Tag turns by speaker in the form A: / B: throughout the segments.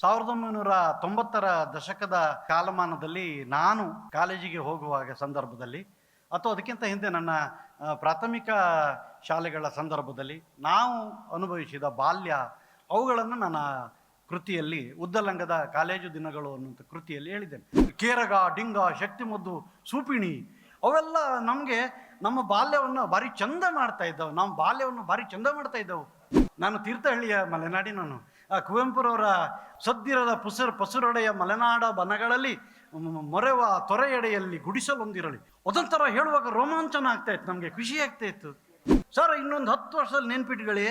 A: ಸಾವಿರದ ಒಂಬೈನೂರ ತೊಂಬತ್ತರ ದಶಕದ ಕಾಲಮಾನದಲ್ಲಿ ನಾನು ಕಾಲೇಜಿಗೆ ಹೋಗುವಾಗ ಸಂದರ್ಭದಲ್ಲಿ, ಅಥವಾ ಅದಕ್ಕಿಂತ ಹಿಂದೆ ನನ್ನ ಪ್ರಾಥಮಿಕ ಶಾಲೆಗಳ ಸಂದರ್ಭದಲ್ಲಿ ನಾವು ಅನುಭವಿಸಿದ ಬಾಲ್ಯ, ಅವುಗಳನ್ನು ನನ್ನ ಕೃತಿಯಲ್ಲಿ ಉದ್ದಲಂಗದ ಕಾಲೇಜು ದಿನಗಳು ಅನ್ನುವಂಥ ಕೃತಿಯಲ್ಲಿ ಹೇಳಿದ್ದೇನೆ. ಕೇರಗ, ಡಿಂಗ, ಶಕ್ತಿಮದ್ದು, ಸೂಪಿಣಿ, ಅವೆಲ್ಲ ನಮಗೆ ನಮ್ಮ ಬಾಲ್ಯವನ್ನು ಭಾರಿ ಚಂದ ಮಾಡ್ತಾ ಇದ್ದವು. ನಮ್ಮ ಬಾಲ್ಯವನ್ನು ಭಾರಿ ಚಂದ ಮಾಡ್ತಾ ಇದ್ದವು. ನಾನು ತೀರ್ಥಹಳ್ಳಿಯ ಮಲೆನಾಡಿನವನು. ಆ ಕುವೆಂಪುರವರ ಸದ್ದಿರದ ಪುಸರ್ ಪಸುರಡೆಯ ಮಲೆನಾಡ ಬನಗಳಲ್ಲಿ ಮೊರೆವ ತೊರೆಯಡೆಯಲ್ಲಿ ಗುಡಿಸಲೊಂದಿರಲಿ. ಅದೊಂಥರ ಹೇಳುವಾಗ ರೋಮಾಂಚನ ಆಗ್ತಾ ಇತ್ತು, ನಮಗೆ ಖುಷಿ ಆಗ್ತಾ ಇತ್ತು. ಸರ್, ಇನ್ನೊಂದು ಹತ್ತು ವರ್ಷದಲ್ಲಿ ನೆನ್ಪಿಟ್ಕೊಳ್ಳಿ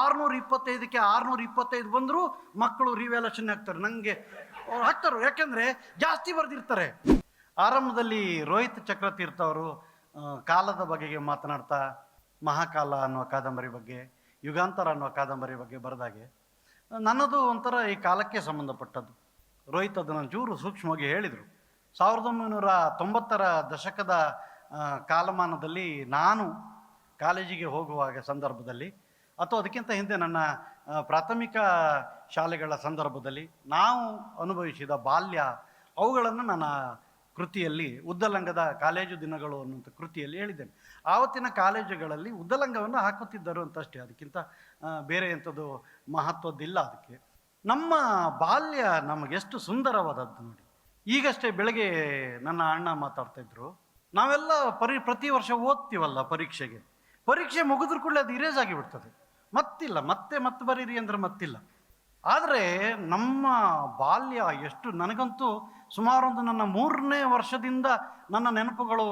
A: ಆರುನೂರ ಇಪ್ಪತ್ತೈದಕ್ಕೆ ಆರ್ನೂರ ಇಪ್ಪತ್ತೈದು ಬಂದರೂ ಮಕ್ಕಳು ರಿವ್ಯಾಲ್ಯೂಷನ್ ಆಗ್ತಾರೆ. ನನಗೆ ಹಾಕ್ತಾರೆ ಯಾಕೆಂದರೆ ಜಾಸ್ತಿ ಬರೆದಿರ್ತಾರೆ. ಆರಂಭದಲ್ಲಿ ರೋಹಿತ್ ಚಕ್ರತೀರ್ಥ ಅವರು ಕಾಲದ ಬಗೆಗೆ ಮಾತನಾಡ್ತಾ, ಮಹಾಕಾಲ ಅನ್ನುವ ಕಾದಂಬರಿ ಬಗ್ಗೆ, ಯುಗಾಂತರ ಅನ್ನುವ ಕಾದಂಬರಿ ಬಗ್ಗೆ ಬರೆದಾಗೆ. ನನ್ನದು ಒಂಥರ ಈ ಕಾಲಕ್ಕೆ ಸಂಬಂಧಪಟ್ಟದ್ದು. ರೋಹಿತ್ ಅದನ್ನು ಚೂರು ಸೂಕ್ಷ್ಮವಾಗಿ ಹೇಳಿದರು. ಸಾವಿರದ ಒಂಬೈನೂರ ತೊಂಬತ್ತರ ದಶಕದ ಕಾಲಮಾನದಲ್ಲಿ ನಾನು ಕಾಲೇಜಿಗೆ ಹೋಗುವಾಗ ಸಂದರ್ಭದಲ್ಲಿ ಅಥವಾ ಅದಕ್ಕಿಂತ ಹಿಂದೆ ನನ್ನ ಪ್ರಾಥಮಿಕ ಶಾಲೆಗಳ ಸಂದರ್ಭದಲ್ಲಿ ನಾವು ಅನುಭವಿಸಿದ ಬಾಲ್ಯ ಅವುಗಳನ್ನು ನನ್ನ ಕೃತಿಯಲ್ಲಿ ಉದ್ದಲಂಗದ ಕಾಲೇಜು ದಿನಗಳು ಅನ್ನುವಂಥ ಕೃತಿಯಲ್ಲಿ ಹೇಳಿದ್ದೇನೆ. ಆವತ್ತಿನ ಕಾಲೇಜುಗಳಲ್ಲಿ ಉದ್ದಲಂಗವನ್ನು ಹಾಕುತ್ತಿದ್ದರು ಅಂತಷ್ಟೇ. ಅದಕ್ಕಿಂತ ಬೇರೆ ಎಂಥದ್ದು ಮಹತ್ವದ್ದಿಲ್ಲ ಅದಕ್ಕೆ. ನಮ್ಮ ಬಾಲ್ಯ ನಮಗೆಷ್ಟು ಸುಂದರವಾದದ್ದು ನೋಡಿ. ಈಗಷ್ಟೇ ಬೆಳಗ್ಗೆ ನನ್ನ ಅಣ್ಣ ಮಾತಾಡ್ತಾ ಇದ್ರು. ನಾವೆಲ್ಲ ಪರಿ, ಪ್ರತಿ ವರ್ಷ ಓದ್ತೀವಲ್ಲ ಪರೀಕ್ಷೆಗೆ. ಪರೀಕ್ಷೆ ಮುಗಿದ್ರು ಕೂಡಲೇ ಅದು ಇರೇಜ್ ಆಗಿಬಿಡ್ತದೆ. ಮತ್ತಿಲ್ಲ, ಮತ್ತೆ ಮತ್ತೆ ಬರೀರಿ ಅಂದ್ರೆ ಮತ್ತಿಲ್ಲ. ಆದರೆ ನಮ್ಮ ಬಾಲ್ಯ ಎಷ್ಟು ನನಗಂತೂ ಸುಮಾರು ಒಂದು ನನ್ನ ಮೂರನೇ ವರ್ಷದಿಂದ ನನ್ನ ನೆನಪುಗಳು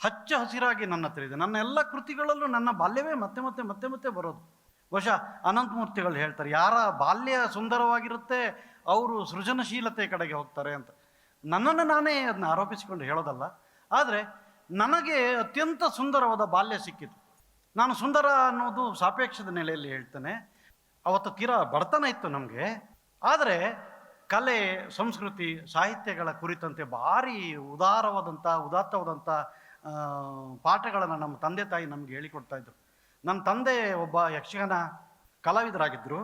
A: ಹಚ್ಚ ಹಸಿರಾಗಿ ನನ್ನ ಹತ್ರ ಇದೆ. ನನ್ನ ಎಲ್ಲ ಕೃತಿಗಳಲ್ಲೂ ನನ್ನ ಬಾಲ್ಯವೇ ಮತ್ತೆ ಮತ್ತೆ ಮತ್ತೆ ಮತ್ತೆ ಬರೋದು. ಬಹುಶಃ ಅನಂತಮೂರ್ತಿಗಳು ಹೇಳ್ತಾರೆ, ಯಾರ ಬಾಲ್ಯ ಸುಂದರವಾಗಿರುತ್ತೆ, ಅವರು ಸೃಜನಶೀಲತೆ ಕಡೆಗೆ ಹೋಗ್ತಾರೆ ಅಂತ. ನನ್ನನ್ನು ನಾನೇ ಅದನ್ನ ಆರೋಪಿಸಿಕೊಂಡು ಹೇಳೋದಲ್ಲ, ಆದರೆ ನನಗೆ ಅತ್ಯಂತ ಸುಂದರವಾದ ಬಾಲ್ಯ ಸಿಕ್ಕಿತು. ನಾನು ಸುಂದರ ಅನ್ನೋದು ಸಾಪೇಕ್ಷದ ನೆಲೆಯಲ್ಲಿ ಹೇಳ್ತೇನೆ. ಅವತ್ತು ತೀರಾ ಬಡತನ ಇತ್ತು ನಮಗೆ. ಆದರೆ ಕಲೆ, ಸಂಸ್ಕೃತಿ, ಸಾಹಿತ್ಯಗಳ ಕುರಿತಂತೆ ಭಾರಿ ಉದಾರವಾದಂಥ, ಉದಾತ್ತವಾದಂಥ ಪಾಠಗಳನ್ನು ನಮ್ಮ ತಂದೆ ತಾಯಿ ನಮಗೆ ಹೇಳಿಕೊಡ್ತಾ ಇದ್ರು. ನನ್ನ ತಂದೆ ಒಬ್ಬ ಯಕ್ಷಗಾನ ಕಲಾವಿದರಾಗಿದ್ದರು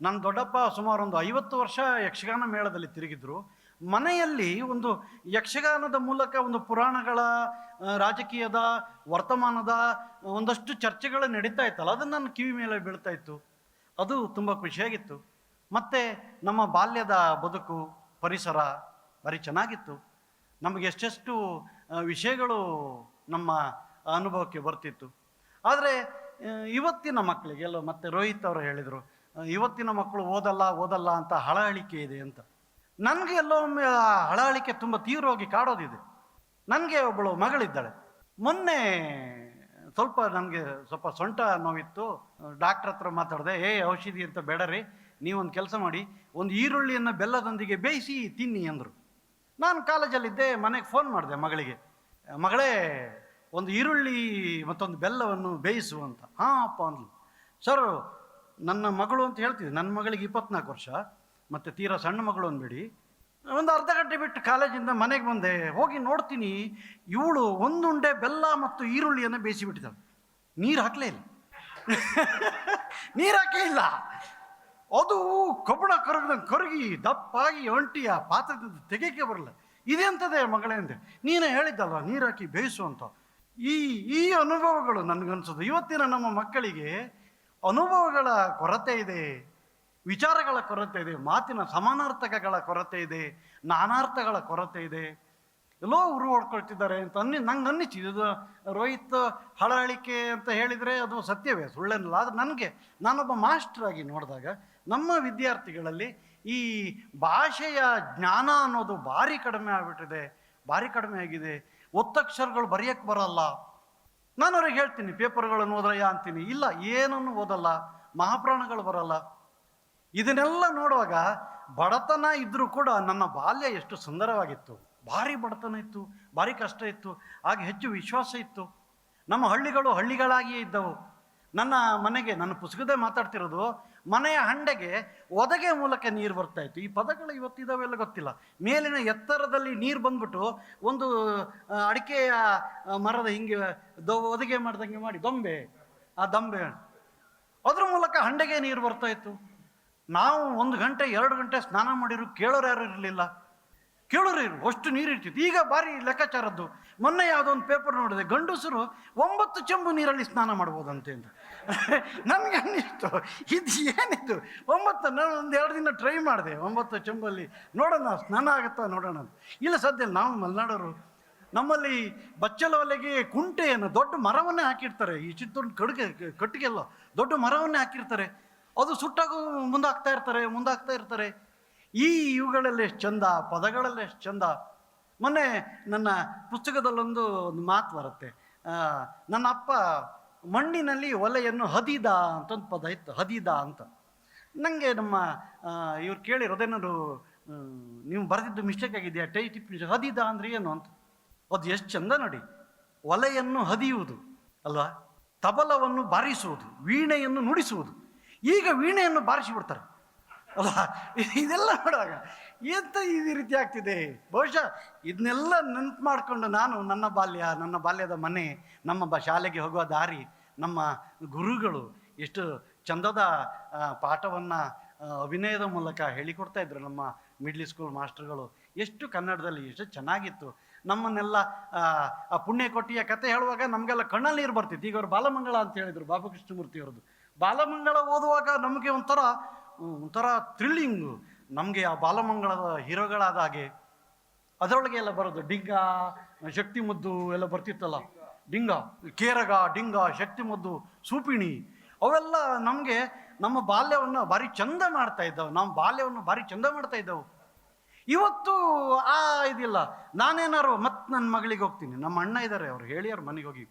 A: ನನ್ನ ದೊಡ್ಡಪ್ಪ ಸುಮಾರು ಒಂದು ಐವತ್ತು ವರ್ಷ ಯಕ್ಷಗಾನ ಮೇಳದಲ್ಲಿ ತಿರುಗಿದ್ರು. ಮನೆಯಲ್ಲಿ ಒಂದು ಯಕ್ಷಗಾನದ ಮೂಲಕ ಒಂದು ಪುರಾಣಗಳ ರಾಜಕೀಯದ, ವರ್ತಮಾನದ ಒಂದಷ್ಟು ಚರ್ಚೆಗಳು ನಡೀತಾ ಇತ್ತಲ್ಲ, ಅದನ್ನು ನನ್ನ ಕಿವಿ ಮೇಲೆ ಬೀಳ್ತಾ ಇತ್ತು. ಅದು ತುಂಬ ಖುಷಿಯಾಗಿತ್ತು. ಮತ್ತು ನಮ್ಮ ಬಾಲ್ಯದ ಬದುಕು, ಪರಿಸರ ಭಾರಿ ಚೆನ್ನಾಗಿತ್ತು. ನಮಗೆ ಎಷ್ಟೆಷ್ಟು ವಿಷಯಗಳು ನಮ್ಮ ಅನುಭವಕ್ಕೆ ಬರ್ತಿತ್ತು. ಆದರೆ ಇವತ್ತಿನ ಮಕ್ಕಳಿಗೆ, ಎಲ್ಲೋ ಮತ್ತೆ ರೋಹಿತ್ ಅವರು ಹೇಳಿದರು ಇವತ್ತಿನ ಮಕ್ಕಳು ಓದಲ್ಲ ಓದಲ್ಲ ಅಂತ ಹಳಹಳಿಕೆ ಇದೆ ಅಂತ. ನನಗೆ ಎಲ್ಲೊಮ್ಮೆ ಆ ಹಳಹಳಿಕೆ ತುಂಬ ತೀವ್ರವಾಗಿ ಕಾಡೋದಿದೆ. ನನಗೆ ಒಬ್ಬಳು ಮಗಳಿದ್ದಾಳೆ. ಮೊನ್ನೆ ಸ್ವಲ್ಪ ನನಗೆ ಸ್ವಲ್ಪ ಸೊಂಟ ನೋವಿತ್ತು. ಡಾಕ್ಟ್ರ್ ಹತ್ರ ಮಾತಾಡಿದೆ, ಏ, ಔಷಧಿ ಅಂತ ಬೇಡ ರೀ. ನೀವೊಂದು ಕೆಲಸ ಮಾಡಿ, ಒಂದು ಈರುಳ್ಳಿಯನ್ನು ಬೆಲ್ಲದೊಂದಿಗೆ ಬೇಯಿಸಿ ತಿನ್ನಿ ಅಂದರು. ನಾನು ಕಾಲೇಜಲ್ಲಿದ್ದೆ, ಮನೆಗೆ ಫೋನ್ ಮಾಡಿದೆ ಮಗಳಿಗೆ. ಮಗಳೇ, ಒಂದು ಈರುಳ್ಳಿ ಮತ್ತೊಂದು ಬೆಲ್ಲವನ್ನು ಬೇಯಿಸು ಅಂತ. ಹಾಂ, ಅಪ್ಪ ಅಂದ್ಲು. ಸರ್ ನನ್ನ ಮಗಳು ಅಂತ ಹೇಳ್ತಿದ್ದೆ. ನನ್ನ ಮಗಳಿಗೆ ಇಪ್ಪತ್ನಾಲ್ಕು ವರ್ಷ. ಮತ್ತು ತೀರಾ ಸಣ್ಣ ಮಗಳು ಅಂದ್ಬಿಡಿ. ಒಂದು ಅರ್ಧ ಗಂಟೆ ಬಿಟ್ಟು ಕಾಲೇಜಿಂದ ಮನೆಗೆ ಬಂದೆ. ಹೋಗಿ ನೋಡ್ತೀನಿ, ಇವಳು ಒಂದುಂಡೆ ಬೆಲ್ಲ ಮತ್ತು ಈರುಳ್ಳಿಯನ್ನು ಬೇಯಿಸಿಬಿಟ್ಟಿದ್ದಾಳೆ ನೀರು ಹಾಕಲೇ ಇಲ್ಲ. ನೀರು ಹಾಕೇ ಇಲ್ಲ. ಅದು ಕಬ್ಬಣ ಕರಗದ ಕರಗಿ ದಪ್ಪಾಗಿ ಒಂಟಿಯ ಪಾತ್ರದಿಂದ ತೆಗೆಯಕ್ಕೆ ಬರಲ್ಲ. ಇದೆಂಥದೇ ಮಗಳೇ ಅಂದೆ, ನೀನೇ ಹೇಳಿದ್ದಲ್ಲ ನೀರು ಹಾಕಿ ಬೇಯಿಸು ಅಂತ. ಈ ಈ ಅನುಭವಗಳು ನನಗನ್ಸೋದು ಇವತ್ತಿನ ನಮ್ಮ ಮಕ್ಕಳಿಗೆ ಅನುಭವಗಳ ಕೊರತೆ ಇದೆ, ವಿಚಾರಗಳ ಕೊರತೆ ಇದೆ, ಮಾತಿನ ಸಮಾನಾರ್ಥಕಗಳ ಕೊರತೆ ಇದೆ, ನಾನಾರ್ಥಗಳ ಕೊರತೆ ಇದೆ. ಎಲ್ಲೋ ಉರು ಹೊಡ್ಕೊಳ್ತಿದ್ದಾರೆ ಅಂತ ಅನ್ನಿ, ನಂಗೆ ಅನ್ನಿಸಿದ್ದು ಇದು ರೋಹಿತ್ ಹಳಹಳಿಕೆ ಅಂತ ಹೇಳಿದರೆ ಅದು ಸತ್ಯವೇ, ಸುಳ್ಳೇನಲ್ಲ. ಆದರೆ ನನಗೆ, ನಾನೊಬ್ಬ ಮಾಸ್ಟರ್ ಆಗಿ ನೋಡಿದಾಗ ನಮ್ಮ ವಿದ್ಯಾರ್ಥಿಗಳಲ್ಲಿ ಈ ಭಾಷೆಯ ಜ್ಞಾನ ಅನ್ನೋದು ಭಾರಿ ಕಡಿಮೆ ಆಗಿಬಿಟ್ಟಿದೆ, ಭಾರಿ ಕಡಿಮೆ ಆಗಿದೆ. ಒತ್ತಕ್ಷರಗಳು ಬರೆಯೋಕ್ಕೆ ಬರಲ್ಲ. ನಾನು ಅವ್ರಿಗೆ ಹೇಳ್ತೀನಿ, ಪೇಪರ್ಗಳನ್ನು ಓದ್ರಯ್ಯ ಅಂತೀನಿ. ಇಲ್ಲ, ಏನನ್ನು ಓದಲ್ಲ, ಮಹಾಪ್ರಾಣಗಳು ಬರಲ್ಲ. ಇದನ್ನೆಲ್ಲ ನೋಡುವಾಗ ಬಡತನ ಇದ್ದರೂ ಕೂಡ ನನ್ನ ಬಾಲ್ಯ ಎಷ್ಟು ಸುಂದರವಾಗಿತ್ತು. ಭಾರಿ ಬಡತನ ಇತ್ತು, ಭಾರಿ ಕಷ್ಟ ಇತ್ತು ಆಗ ಹೆಚ್ಚು ವಿಶ್ವಾಸ ಇತ್ತು. ನಮ್ಮ ಹಳ್ಳಿಗಳು ಹಳ್ಳಿಗಳಾಗಿಯೇ ಇದ್ದವು. ನನ್ನ ಮನೆಗೆ, ನನ್ನ ಪುಸ್ತಕದೇ ಮಾತಾಡ್ತಿರೋದು, ಮನೆಯ ಹಂಡೆಗೆ ಒದಗೆ ಮೂಲಕ ನೀರು ಬರ್ತಾ ಇತ್ತು. ಈ ಪದಗಳು ಇವತ್ತಿದಾವೆಲ್ಲ ಗೊತ್ತಿಲ್ಲ. ಮೇಲಿನ ಎತ್ತರದಲ್ಲಿ ನೀರು ಬಂದ್ಬಿಟ್ಟು ಒಂದು ಅಡಿಕೆಯ ಮರದ ಹಿಂಗೆ ದೊ, ಒದಗೆ ಮಾಡ್ದಂಗೆ ಮಾಡಿ ದೊಂಬೆ, ಆ ದೊಂಬೆ. ಅದ್ರ ಮೂಲಕ ಹಂಡೆಗೆ ನೀರು ಬರ್ತಾ ಇತ್ತು. ನಾವು ಒಂದು ಗಂಟೆ, ಎರಡು ಗಂಟೆ ಸ್ನಾನ ಮಾಡಿರು ಕೇಳೋರು ಯಾರು ಇರಲಿಲ್ಲ. ಕೇಳೋರು ಇರು, ಅಷ್ಟು ನೀರು ಇರ್ತಿತ್ತು. ಈಗ ಭಾರಿ ಲೆಕ್ಕಾಚಾರದ್ದು. ಮೊನ್ನೆ ಯಾವುದೋ ಒಂದು ಪೇಪರ್ ನೋಡಿದೆ, ಗಂಡಸರು ಒಂಬತ್ತು ಚೆಂಬು ನೀರಲ್ಲಿ ಸ್ನಾನ ಮಾಡ್ಬೋದಂತೆ ಅಂತ. ನನಗೆ ಅನ್ನಿಸ್ತು, ಇದು ಏನಿತ್ತು ಒಂಬತ್ತು, ನಾನು ಒಂದು ಎರಡು ದಿನ ಟ್ರೈ ಮಾಡಿದೆ, ಒಂಬತ್ತು ಚೆಂಬಲ್ಲಿ. ನೋಡೋಣ, ಸ್ನಾನ ಆಗುತ್ತಾ ನೋಡೋಣ ಇಲ್ಲ ಸದ್ಯ ನಾವು ಮಲೆನಾಡೋರು. ನಮ್ಮಲ್ಲಿ ಬಚ್ಚಲ ಒಲೆಗೆ ಕುಂಟೆಯನ್ನು ದೊಡ್ಡ ಮರವನ್ನೇ ಹಾಕಿರ್ತಾರೆ. ಈ ಚಿತ್ತೂರು ಕಡುಗೆ, ಕಟ್ಟಿಗೆಲ್ಲ ದೊಡ್ಡ ಮರವನ್ನೇ ಹಾಕಿರ್ತಾರೆ. ಅದು ಸುಟ್ಟಾಗೂ ಮುಂದಾಗ್ತಾ ಇರ್ತಾರೆ ಮುಂದಾಗ್ತಾ ಇರ್ತಾರೆ. ಈ ಇವುಗಳಲ್ಲೆಷ್ಟು ಚಂದ, ಪದಗಳಲ್ಲಿ ಎಷ್ಟು ಚಂದ. ಮೊನ್ನೆ ನನ್ನ ಪುಸ್ತಕದಲ್ಲೊಂದು ಒಂದು ಮಾತು ಬರುತ್ತೆ. ನನ್ನ ಅಪ್ಪ ಮಣ್ಣಿನಲ್ಲಿ ಒಲೆಯನ್ನು ಹದಿದ ಅಂತ ಒಂದು ಪದ ಇತ್ತು, ಹದಿದ ಅಂತ. ನನಗೆ ನಮ್ಮ ಇವ್ರು ಕೇಳಿರೋದೇನಾದ್ರು ನೀವು ಬರೆದಿದ್ದು ಮಿಸ್ಟೇಕ್ ಆಗಿದೆಯಾ? ಟೈ ಟಿಪ್ ಹದಿದ ಅಂದ್ರೆ ಏನು ಅಂತ? ಅದು ಎಷ್ಟು ಚಂದ ನೋಡಿ. ಒಲೆಯನ್ನು ಹದಿಯುವುದು, ಅಲ್ವಾ? ತಬಲವನ್ನು ಬಾರಿಸುವುದು, ವೀಣೆಯನ್ನು ನುಡಿಸುವುದು. ಈಗ ವೀಣೆಯನ್ನು ಬಾರಿಸಿ ಅಲ್ವಾ ಇದೆಲ್ಲ ನೋಡುವಾಗ ಎಂತ ಈ ರೀತಿ ಆಗ್ತಿದೆ? ಬಹುಶಃ ಇದನ್ನೆಲ್ಲ ನೆನಪು ಮಾಡಿಕೊಂಡು ನಾನು ನನ್ನ ಬಾಲ್ಯ ನನ್ನ ಬಾಲ್ಯದ ಮನೆ ನಮ್ಮ ಬ ಶಾಲೆಗೆ ಹೋಗುವ ದಾರಿ ನಮ್ಮ ಗುರುಗಳು ಎಷ್ಟು ಚಂದದ ಪಾಠವನ್ನು ಅಭಿನಯದ ಮೂಲಕ ಹೇಳಿಕೊಡ್ತಾ ಇದ್ರು ನಮ್ಮ ಮಿಡ್ಲ್ ಸ್ಕೂಲ್ ಮಾಸ್ಟರ್ಗಳು. ಎಷ್ಟು ಕನ್ನಡದಲ್ಲಿ ಎಷ್ಟು ಚೆನ್ನಾಗಿತ್ತು. ನಮ್ಮನ್ನೆಲ್ಲ ಆ, ಪುಣ್ಯಕೋಟಿಯ ಕತೆ ಹೇಳುವಾಗ ನಮಗೆಲ್ಲ ಕಣ್ಣಲ್ಲಿ ನೀರು ಬರ್ತಿತ್ತು. ಈಗ ಅವ್ರು ಬಾಲಮಂಗಳ ಅಂತ ಹೇಳಿದರು ಬಾಬು ಕೃಷ್ಣಮೂರ್ತಿ ಅವ್ರದ್ದು ಬಾಲಮಂಗಳ ಓದುವಾಗ ನಮಗೆ ಒಂಥರ ಒಂಥರ ಥ್ರಿಲ್ಲಿಂಗು. ನಮಗೆ ಆ ಬಾಲಮಂಗಳದ ಹೀರೋಗಳಾದ ಹಾಗೆ ಅದರೊಳಗೆ ಎಲ್ಲ ಬರೋದು. ಡಿಂಗ ಶಕ್ತಿ ಮುದ್ದು ಎಲ್ಲ ಬರ್ತಿತ್ತಲ್ಲ. ಡಿಂಗ, ಕೇರಗ, ಡಿಂಗ ಶಕ್ತಿ ಮುದ್ದು ಸೂಪಿಣಿ. ಅವೆಲ್ಲ ನಮಗೆ ನಮ್ಮ ಬಾಲ್ಯವನ್ನು ಭಾರಿ ಚಂದ ಮಾಡ್ತಾ ಇದ್ದವು. ನಮ್ಮ ಬಾಲ್ಯವನ್ನು ಭಾರಿ ಚಂದ ಮಾಡ್ತಾ ಇದ್ದವು. ಇವತ್ತು ಆ ಇದಿಲ್ಲ. ನಾನೇನಾರು ಮತ್ತೆ ನನ್ನ ಮಗಳಿಗೆ ಹೋಗ್ತೀನಿ. ನಮ್ಮ ಅಣ್ಣ ಇದ್ದಾರೆ ಅವ್ರು ಹೇಳಿಯಾರು ಮನೆಗೆ ಹೋಗಿ.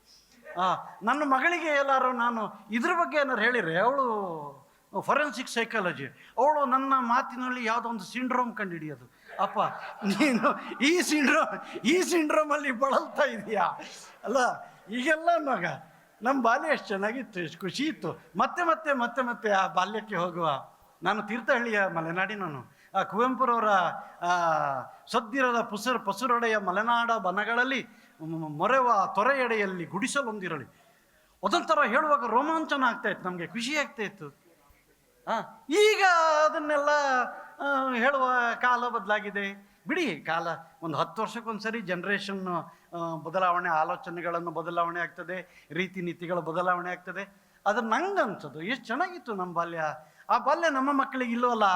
A: ನನ್ನ ಮಗಳಿಗೆ ಎಲ್ಲಾರು ನಾನು ಇದ್ರ ಬಗ್ಗೆ ಏನಾರು ಹೇಳಿದ್ರೆ, ಅವಳು ಫೊರೆನ್ಸಿಕ್ ಸೈಕಾಲಜಿ ಅವಳು ನನ್ನ ಮಾತಿನಲ್ಲಿ ಯಾವುದೋ ಒಂದು ಸಿಂಡ್ರೋಮ್ ಕಂಡುಹಿಡಿಯೋದು. ಅಪ್ಪ, ನೀನು ಈ ಸಿಂಡ್ರೋಮ್ ಈ ಸಿಂಡ್ರೋಮಲ್ಲಿ ಬಳಲ್ತಾ ಇದೆಯಾ? ಅಲ್ಲ, ಈಗೆಲ್ಲ ಮಗ ನಮ್ಮ ಬಾಲ್ಯ ಎಷ್ಟು ಚೆನ್ನಾಗಿತ್ತು, ಎಷ್ಟು ಖುಷಿ ಇತ್ತು. ಮತ್ತೆ ಮತ್ತೆ ಮತ್ತೆ ಮತ್ತೆ ಆ ಬಾಲ್ಯಕ್ಕೆ ಹೋಗುವ. ನಾನು ತೀರ್ಥಹಳ್ಳಿಯ ಮಲೆನಾಡಿನನು ಆ ಕುವೆಂಪುರವರ ಸದ್ದಿರದ ಪುಸರ್, ಪಸುರೊಡೆಯ ಮಲೆನಾಡ ಬನಗಳಲ್ಲಿ ಮೊರೆವ ತೊರೆಯಡೆಯಲ್ಲಿ ಗುಡಿಸಲೊಂದಿರಲಿ. ಅದೊಂಥರ ಹೇಳುವಾಗ ರೋಮಾಂಚನ ಆಗ್ತಾ ಇತ್ತು, ನಮಗೆ ಖುಷಿ ಆಗ್ತಾ ಇತ್ತು. ಈಗ ಅದನ್ನೆಲ್ಲ ಹೇಳುವ ಕಾಲ ಬದಲಾಗಿದೆ. ಬಿಡಿ, ಕಾಲ, ಒಂದು ಹತ್ತು ವರ್ಷಕ್ಕೊಂದ್ಸರಿ ಜನ್ರೇಷನ್ ಬದಲಾವಣೆ, ಆಲೋಚನೆಗಳನ್ನು ಬದಲಾವಣೆ ಆಗ್ತದೆ ರೀತಿ ನೀತಿಗಳ ಬದಲಾವಣೆ ಆಗ್ತದೆ. ಅದು ನಂಗೆ ಅನ್ಸೋದು ಎಷ್ಟು ಚೆನ್ನಾಗಿತ್ತು ನಮ್ಮ ಬಾಲ್ಯ. ಆ ಬಾಲ್ಯ ನಮ್ಮ ಮಕ್ಕಳಿಗೆ ಇಲ್ಲವಲ್ಲ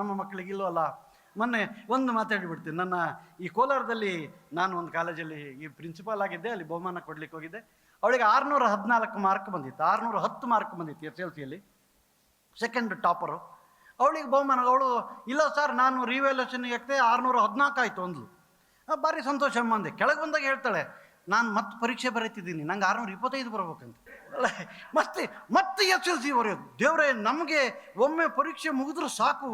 A: ನಮ್ಮ ಮಕ್ಕಳಿಗೆ ಇಲ್ಲವಲ್ಲ ಮೊನ್ನೆ ಒಂದು ಮಾತಾಡಿಬಿಡ್ತೀನಿ. ನನ್ನ ಈ ಕೋಲಾರದಲ್ಲಿ ನಾನು ಒಂದು ಕಾಲೇಜಲ್ಲಿ ಈ ಪ್ರಿನ್ಸಿಪಾಲ್ ಆಗಿದ್ದೆ, ಅಲ್ಲಿ ಬಹುಮಾನ ಕೊಡ್ಲಿಕ್ಕೆ ಹೋಗಿದ್ದೆ. ಅವಳಿಗೆ ಆರುನೂರ ಹದಿನಾಲ್ಕು ಮಾರ್ಕ್ ಬಂದಿತ್ತು. ಆರುನೂರ ಹತ್ತು ಮಾರ್ಕ್ ಬಂದಿತ್ತು ಎಸ್ ಎಲ್ ಸಿಯಲ್ಲಿ ಸೆಕೆಂಡ್ ಟಾಪರು ಅವಳಿಗೆ ಬಹುಮಾನ, ಅವಳು, ಇಲ್ಲ ಸರ್ ನಾನು ರಿವ್ಯಾಲ್ಯೂಷನ್ ಎಕ್ತೆ ಆರುನೂರ ಹದಿನಾಲ್ಕು ಆಯಿತು ಅಂದ್ಲು. ಭಾರಿ ಸಂತೋಷ ಮಂದೆ ಕೆಳಗೆ ಬಂದಾಗ ಹೇಳ್ತಾಳೆ, ನಾನು ಮತ್ತೆ ಪರೀಕ್ಷೆ ಬರೀತಿದ್ದೀನಿ, ನಂಗೆ ಆರುನೂರ ಇಪ್ಪತ್ತೈದು ಬರ್ಬೇಕಂತ. ಮತ್ತೆ ಮತ್ತೆ ಎಸ್ ಎಲ್ ಸಿ ಬರೆಯೋದು. ದೇವರೇ, ನಮಗೆ ಒಮ್ಮೆ ಪರೀಕ್ಷೆ ಮುಗಿದ್ರು ಸಾಕು.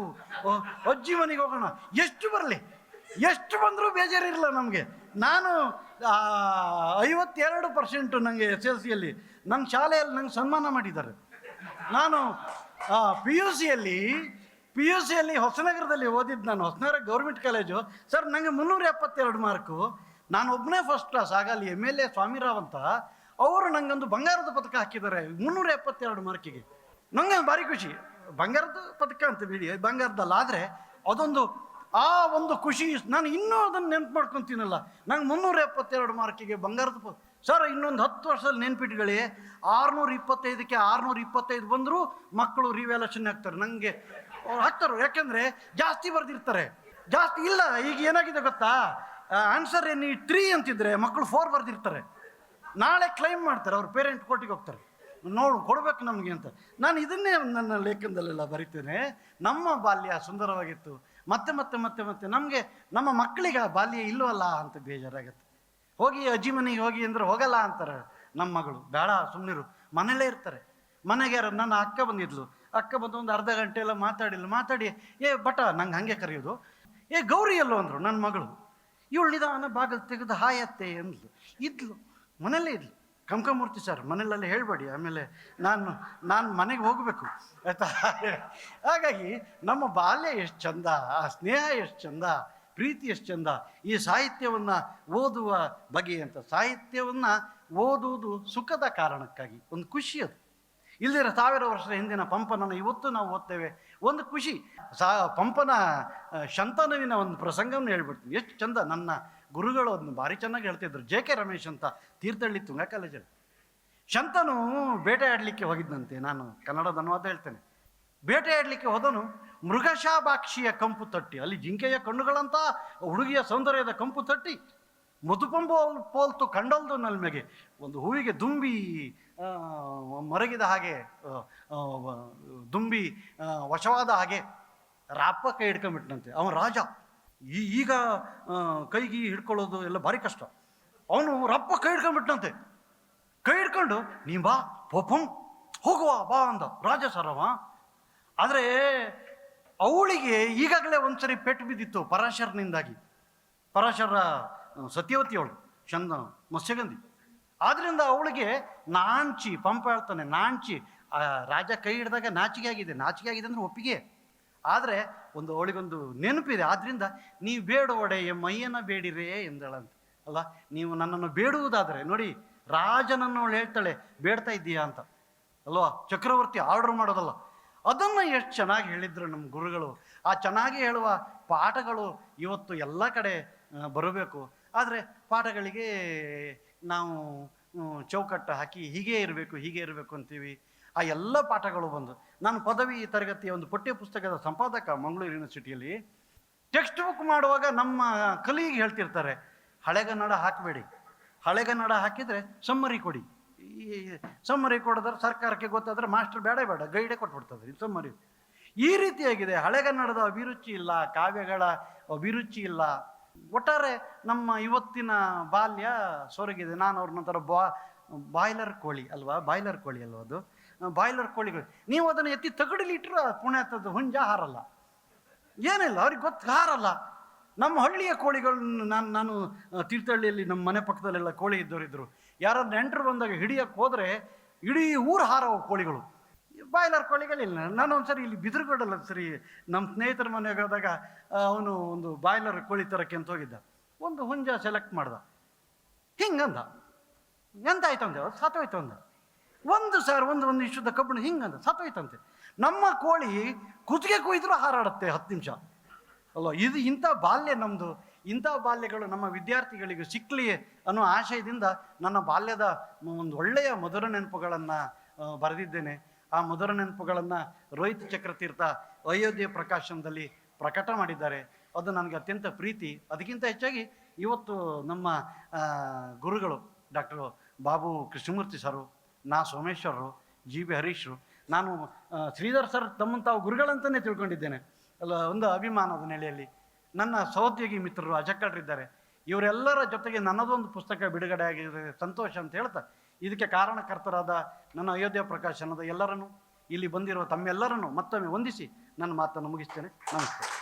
A: ಅಜ್ಜಿ ಮನೆಗೆ ಹೋಗೋಣ. ಎಷ್ಟು ಬರಲಿ? ಎಷ್ಟು ಬಂದರೂ ಬೇಜಾರಿರಲ್ಲ ನಮಗೆ. ನಾನು ಐವತ್ತೆರಡು ಪರ್ಸೆಂಟು ನನಗೆ ಎಸ್ ಎಲ್ ಸಿಯಲ್ಲಿ ನನ್ನ ಶಾಲೆಯಲ್ಲಿ ನಂಗೆ ಸನ್ಮಾನ ಮಾಡಿದ್ದಾರೆ. ನಾನು ಪಿ ಯು ಸಿಯಲ್ಲಿ ಪಿ ಯು ಸಿಯಲ್ಲಿ ಹೊಸನಗರದಲ್ಲಿ ಓದಿದ್ದು ನಾನು ಹೊಸನಗರ ಗೌರ್ಮೆಂಟ್ ಕಾಲೇಜು. ಸರ್ ನನಗೆ ಮುನ್ನೂರ ಎಪ್ಪತ್ತೆರಡು ಮಾರ್ಕು. ನಾನು ಒಬ್ಬನೇ ಫಸ್ಟ್ ಕ್ಲಾಸ್ ಆಗ ಅಲ್ಲಿ ಎಂ ಎಲ್ ಎ ಸ್ವಾಮಿರಾವ್ ಅಂತ. ಅವರು ನನಗೊಂದು ಬಂಗಾರದ ಪದಕ ಹಾಕಿದ್ದಾರೆ, ಮುನ್ನೂರ ಎಪ್ಪತ್ತೆರಡು ಮಾರ್ಕಿಗೆ. ನನಗೆ ಭಾರಿ ಖುಷಿ. ಬಂಗಾರದ ಪದಕ ಅಂತ ಬಿಡಿ, ಬಂಗಾರದಲ್ಲ, ಆದರೆ ಅದೊಂದು, ಆ ಒಂದು ಖುಷಿ, ನಾನು ಇನ್ನೂ ಅದನ್ನು ನೆನ್ಪು ಮಾಡ್ಕೊತೀನಲ್ಲ ನಂಗೆ ಮುನ್ನೂರ ಎಪ್ಪತ್ತೆರಡು ಮಾರ್ಕಿಗೆ ಬಂಗಾರದ ಪ ಸರ್, ಇನ್ನೊಂದು ಹತ್ತು ವರ್ಷದಲ್ಲಿ ನೆನ್ಪಿಟ್ಕೊಳ್ಳಿ. ಆರುನೂರ ಇಪ್ಪತ್ತೈದಕ್ಕೆ ಆರುನೂರ ಇಪ್ಪತ್ತೈದು ಬಂದರೂ ಮಕ್ಕಳು ರಿವ್ಯಾಲ್ಯೂಷನ್ ಹಾಕ್ತಾರೆ ನನಗೆ ಅವ್ರು ಹಾಕ್ತಾರೆ. ಯಾಕೆಂದರೆ ಜಾಸ್ತಿ ಬರೆದಿರ್ತಾರೆ. ಜಾಸ್ತಿ ಇಲ್ಲ, ಈಗ ಏನಾಗಿದೆ ಗೊತ್ತಾ? ಆನ್ಸರ್ ಏನು ತ್ರೀ ಅಂತಿದ್ರೆ ಮಕ್ಕಳು ಫೋರ್ ಬರೆದಿರ್ತಾರೆ. ನಾಳೆ ಕ್ಲೈಮ್ ಮಾಡ್ತಾರೆ, ಅವ್ರ ಪೇರೆಂಟ್ ಕೋರ್ಟಿಗೆ ಹೋಗ್ತಾರೆ. ನೋಡು, ಕೊಡ್ಬೇಕು ನಮಗೆ ಅಂತ. ನಾನು ಇದನ್ನೇ ನನ್ನ ಲೇಖನದಲ್ಲೆಲ್ಲ ಬರಿತೇನೆ. ನಮ್ಮ ಬಾಲ್ಯ ಸುಂದರವಾಗಿತ್ತು. ಮತ್ತೆ ಮತ್ತೆ ಮತ್ತೆ ಮತ್ತೆ ನಮಗೆ, ನಮ್ಮ ಮಕ್ಕಳಿಗೆ ಬಾಲ್ಯ ಇಲ್ಲವಲ್ಲ ಅಂತ ಬೇಜಾರಾಗುತ್ತೆ. ಹೋಗಿ ಅಜ್ಜಿ ಮನೆಗೆ ಹೋಗಿ ಅಂದ್ರೆ ಹೋಗಲ್ಲ ಅಂತಾರೆ ನಮ್ಮ ಮಗಳು. ಬೇಡ ಸುಮ್ಮನಿರು ಮನೇಲೇ ಇರ್ತಾರೆ. ಮನೆಗೆ ಯಾರು? ನನ್ನ ಅಕ್ಕ ಬಂದಿದ್ಲು. ಅಕ್ಕ ಬಂದು ಒಂದು ಅರ್ಧ ಗಂಟೆ ಎಲ್ಲ ಮಾತಾಡಿಲ್ಲ ಮಾತಾಡಿ, ಏ ಬಟ ನಂಗೆ ಹಂಗೆ ಕರೆಯೋದು? ಏ ಗೌರಿ ಎಲ್ಲೋ ಅಂದರು ನನ್ನ ಮಗಳು. ಇವಳು ನಿಧಾನ ಬಾಗಿಲು ತೆಗೆದು ಹಾಯತ್ತೆ ಅಂದ್ಲು. ಇದ್ಲು. ಮನೇಲೇ ಇದ್ಲು. ಕಂಕಮೂರ್ತಿ ಸರ್ ಮನೇಲೆಲ್ಲ ಹೇಳಬೇಡಿ. ಆಮೇಲೆ ನಾನು ನಾನು ಮನೆಗೆ ಹೋಗಬೇಕು. ಆಯ್ತಾ? ಹಾಗಾಗಿ ನಮ್ಮ ಬಾಲ್ಯ ಎಷ್ಟು ಚಂದ, ಆ ಸ್ನೇಹ ಎಷ್ಟು ಚಂದ. ಪ್ರೀತಿ ಎಷ್ಟು ಚಂದ ಈ ಸಾಹಿತ್ಯವನ್ನು ಓದುವ ಬಗೆ ಅಂತ ಸಾಹಿತ್ಯವನ್ನು ಓದುವುದು ಸುಖದ ಕಾರಣಕ್ಕಾಗಿ. ಒಂದು ಖುಷಿ ಅದು. ಇಲ್ಲಿರ ಸಾವಿರ ವರ್ಷದ ಹಿಂದಿನ ಪಂಪನನ್ನು ಇವತ್ತು ನಾವು ಓದ್ತೇವೆ. ಒಂದು ಖುಷಿ. ಸಾ, ಪಂಪನ ಶಂತನವಿನ ಒಂದು ಪ್ರಸಂಗವನ್ನು ಹೇಳ್ಬಿಡ್ತೀನಿ. ಎಷ್ಟು ಚಂದ. ನನ್ನ ಗುರುಗಳು ಅದನ್ನು ಭಾರಿ ಚೆನ್ನಾಗಿ ಹೇಳ್ತಿದ್ರು. ಜೆ ಕೆ ರಮೇಶ್ ಅಂತ ತೀರ್ಥಹಳ್ಳಿ ತುಂಗ ಕಾಲೇಜಲ್ಲಿ. ಶಂತನು ಬೇಟೆಯಾಡಲಿಕ್ಕೆ ಹೋಗಿದ್ದಂತೆ ನಾನು ಕನ್ನಡದ ಅನುವಾದ ಹೇಳ್ತೇನೆ. ಬೇಟೆಯಾಡಲಿಕ್ಕೆ ಹೋದನು. ಮೃಗಶಾಬಾಕ್ಷಿಯ ಕಂಪು ತಟ್ಟಿ. ಅಲ್ಲಿ ಜಿಂಕೆಯ ಕಣ್ಣುಗಳಂತ ಹುಡುಗಿಯ ಸೌಂದರ್ಯದ ಕಂಪು ತಟ್ಟಿ. ಮಧುಪಂಬೋಲ್ ಪೋಲ್ತು ಕಂಡಲ್ದು ನಲ್ಮೆಗೆ. ಒಂದು ಹೂವಿಗೆ ದುಂಬಿ ಮರಗಿದ ಹಾಗೆ ದುಂಬಿ ವಶವಾದ ಹಾಗೆ ರಾಪ ಕೈ ಹಿಡ್ಕೊಂಬಿಟ್ನಂತೆ ಅವನು ರಾಜ. ಈ, ಈಗ ಕೈಗಿ ಹಿಡ್ಕೊಳ್ಳೋದು ಎಲ್ಲ ಭಾರಿ ಕಷ್ಟ. ಅವನು ರಪ್ಪ ಕೈ ಹಿಡ್ಕೊಂಡ್ಬಿಟ್ನಂತೆ. ಕೈ ಹಿಡ್ಕೊಂಡು ನೀ ಬಾ, ಪೋಪಂ, ಹೋಗುವ, ಬಾ ಅಂದ. ರಾಜ ಸರವ ಆದರೆ ಅವಳಿಗೆ ಈಗಾಗಲೇ ಒಂದ್ಸರಿ ಪೆಟ್ಟು ಬಿದ್ದಿತ್ತು ಪರಾಶರನಿಂದಾಗಿ. ಪರಾಶರ ಸತ್ಯವತಿಯವಳು ಚಂದ, ಮತ್ಸ್ಯಗಂಧಿ. ಆದ್ದರಿಂದ ಅವಳಿಗೆ ನಾಂಚಿ, ಪಂಪ ಹೇಳ್ತಾನೆ, ನಾಂಚಿ ರಾಜ ಕೈ ಹಿಡಿದಾಗ ನಾಚಿಕೆ ಆಗಿದೆ ನಾಚಿಕೆ ಆಗಿದೆ ಅಂದ್ರೆ ಒಪ್ಪಿಗೆ. ಆದರೆ ಒಂದು, ಅವಳಿಗೊಂದು ನೆನಪಿದೆ ಆದ್ದರಿಂದ ನೀವು ಬೇಡ ಒಡೆಯ ಮೈಯನ್ನ ಬೇಡಿರೇ ಎಂದಳಂತೆ ಅಲ್ಲ, ನೀವು ನನ್ನನ್ನು ಬೇಡುವುದಾದರೆ, ನೋಡಿ, ರಾಜನನ್ನು ಅವಳು ಹೇಳ್ತಾಳೆ, ಬೇಡ್ತಾ ಇದ್ದೀಯಾ ಅಂತ. ಅಲ್ವಾ, ಚಕ್ರವರ್ತಿ ಆರ್ಡರ್ ಮಾಡೋದಲ್ಲ ಅದನ್ನು ಎಷ್ಟು ಚೆನ್ನಾಗಿ ಹೇಳಿದ್ರು ನಮ್ಮ ಗುರುಗಳು. ಆ ಚೆನ್ನಾಗಿ ಹೇಳುವ ಪಾಠಗಳು ಇವತ್ತು ಎಲ್ಲ ಕಡೆ ಬರಬೇಕು. ಆದರೆ ಪಾಠಗಳಿಗೆ ನಾವು ಚೌಕಟ್ಟು ಹಾಕಿ ಹೀಗೆ ಇರಬೇಕು ಹೀಗೆ ಇರಬೇಕು ಅಂತೀವಿ. ಆ ಎಲ್ಲ ಪಾಠಗಳು ಬಂದು, ನಾನು ಪದವಿ ತರಗತಿಯ ಒಂದು ಪಠ್ಯ ಪುಸ್ತಕದ ಸಂಪಾದಕ ಮಂಗಳೂರು ಯೂನಿವರ್ಸಿಟಿಯಲ್ಲಿ ಟೆಕ್ಸ್ಟ್ ಬುಕ್ ಮಾಡುವಾಗ ನಮ್ಮ ಕಲಿಗೆ ಹೇಳ್ತಿರ್ತಾರೆ, ಹಳೆಗನ್ನಡ ಹಾಕಬೇಡಿ. ಹಳೆಗನ್ನಡ ಹಾಕಿದರೆ ಸಮ್ಮರಿ ಕೊಡಿ. ಸಮ್ಮರಿ ಕೊಡಿದ್ರೆ ಸರ್ಕಾರಕ್ಕೆ ಗೊತ್ತಾದ್ರೆ ಮಾಸ್ಟರ್ ಬೇಡ ಬೇಡ, ಗೈಡೆ ಕೊಟ್ಬಿಡ್ತದೆ ಸಮ್ಮರಿ. ಈ ರೀತಿಯಾಗಿದೆ ಹಳೆಗನ್ನಡದ ಅಭಿರುಚಿ ಇಲ್ಲ, ಕಾವ್ಯಗಳ ಅಭಿರುಚಿ ಇಲ್ಲ. ಒಟ್ಟಾರೆ ನಮ್ಮ ಇವತ್ತಿನ ಬಾಲ್ಯ ಸೊರಗಿದೆ. ನಾನು ಅವ್ರ ನಂತರ ಬಾ, ಬಾಯ್ಲರ್ ಕೋಳಿ ಅಲ್ವಾ? ಬಾಯ್ಲರ್ ಕೋಳಿ ಅಲ್ವಾ ಅದು? ಬಾಯ್ಲರ್ ಕೋಳಿಗಳು. ನೀವು ಅದನ್ನು ಎತ್ತಿ ತಗಡಿಲಿಟ್ಟರೂ ಪುಣೆ ಹತ್ತದ್ದು ಹುಂಜ ಹಾರಲ್ಲ. ಏನಿಲ್ಲ, ಅವ್ರಿಗೆ ಗೊತ್ತು, ಹಾರಲ್ಲ. ನಮ್ಮ ಹಳ್ಳಿಯ ಕೋಳಿಗಳನ್ನ ನಾನು ನಾನು ತೀರ್ಥಹಳ್ಳಿಯಲ್ಲಿ ನಮ್ಮ ಮನೆ ಪಕ್ಕದಲ್ಲೆಲ್ಲ ಕೋಳಿ ಇದ್ದವರಿದ್ದರು ಯಾರೋ ನೆಂಟರು ಬಂದಾಗ ಹಿಡಿಯಕ್ಕೆ ಹೋದರೆ ಇಡೀ ಊರು ಹಾರವು ಕೋಳಿಗಳು. ಬಾಯ್ಲರ್ ಕೋಳಿಗಳಿಲ್ಲ ನಾನು ಒಂದ್ಸರಿ ಇಲ್ಲಿ ಬಿದಿರುಗಡಲ್ಲ ಸರಿ ನಮ್ಮ ಸ್ನೇಹಿತರ ಮನೆಗೆ ಹೋದಾಗ ಅವನು ಒಂದು ಬಾಯ್ಲರ್ ಕೋಳಿ ತರಕ್ಕೆ ಅಂತ ಹೋಗಿದ್ದ. ಒಂದು ಹುಂಜ ಸೆಲೆಕ್ಟ್ ಮಾಡ್ದ. ಹಿಂಗಂದ. ಎಂತಾಯ್ತು ಅಂದೆ? ಸತ್ತೋಯ್ತು ಅಂದ. ಒಂದು ಸರ್, ಒಂದು ಒಂದು ಇಷ್ಟದ ಕಬ್ಬಣ ಹಿಂಗಂದ. ಸತ್ತೋಯ್ತಂತೆ ನಮ್ಮ ಕೋಳಿ ಕುತ್ತಿಗೆ ಕುಯ್ದ್ರೂ ಹಾರಾಡುತ್ತೆ ಹತ್ತು ನಿಮಿಷ. ಅಲ್ವಾ ಇದು ಇಂಥ ಬಾಲ್ಯ ನಮ್ಮದು ಇಂಥ ಬಾಲ್ಯಗಳು ನಮ್ಮ ವಿದ್ಯಾರ್ಥಿಗಳಿಗೆ ಸಿಕ್ಕಲಿ ಅನ್ನೋ ಆಶಯದಿಂದ ನನ್ನ ಬಾಲ್ಯದ ಒಂದು ಒಳ್ಳೆಯ ಮಧುರ ನೆನಪುಗಳನ್ನು ಬರೆದಿದ್ದೇನೆ. ಆ ಮಧುರ ನೆನಪುಗಳನ್ನು ರೋಹಿತ್ ಚಕ್ರತೀರ್ಥ ಅಯೋಧ್ಯೆ ಪ್ರಕಾಶನದಲ್ಲಿ ಪ್ರಕಟ ಮಾಡಿದ್ದಾರೆ. ಅದು ನನಗೆ ಅತ್ಯಂತ ಪ್ರೀತಿ. ಅದಕ್ಕಿಂತ ಹೆಚ್ಚಾಗಿ ಇವತ್ತು ನಮ್ಮ ಗುರುಗಳು ಡಾಕ್ಟರ್ ಬಾಬು ಕೃಷ್ಣಮೂರ್ತಿ ಸರು, ನಾ ಸೋಮೇಶ್ವರರು ಜಿ ಬಿ ಹರೀಶ್ರು ನಾನು ಶ್ರೀಧರ್ ಸರ್ ತಮ್ಮನ್ನು ಗುರುಗಳಂತಲೇ ತಿಳ್ಕೊಂಡಿದ್ದೇನೆ. ಅಲ್ಲ, ಒಂದು ಅಭಿಮಾನದ ನೆಲೆಯಲ್ಲಿ ನನ್ನ ಸಹೋದ್ಯೋಗಿ ಮಿತ್ರರು ಅಜಕ್ಕಳ್ರಿದ್ದಾರೆ ಇವರೆಲ್ಲರ ಜೊತೆಗೆ ನನ್ನದೊಂದು ಪುಸ್ತಕ ಬಿಡುಗಡೆ ಆಗಿದೆ, ಸಂತೋಷ ಅಂತ ಹೇಳ್ತಾ, ಇದಕ್ಕೆ ಕಾರಣಕರ್ತರಾದ ನನ್ನ ಅಯೋಧ್ಯ ಪ್ರಕಾಶನದ ಎಲ್ಲರನ್ನು, ಇಲ್ಲಿ ಬಂದಿರುವ ತಮ್ಮೆಲ್ಲರನ್ನು ಮತ್ತೊಮ್ಮೆ ವಂದಿಸಿ ನನ್ನ ಮಾತನ್ನು ಮುಗಿಸ್ತೇನೆ. ನಮಸ್ತೆ.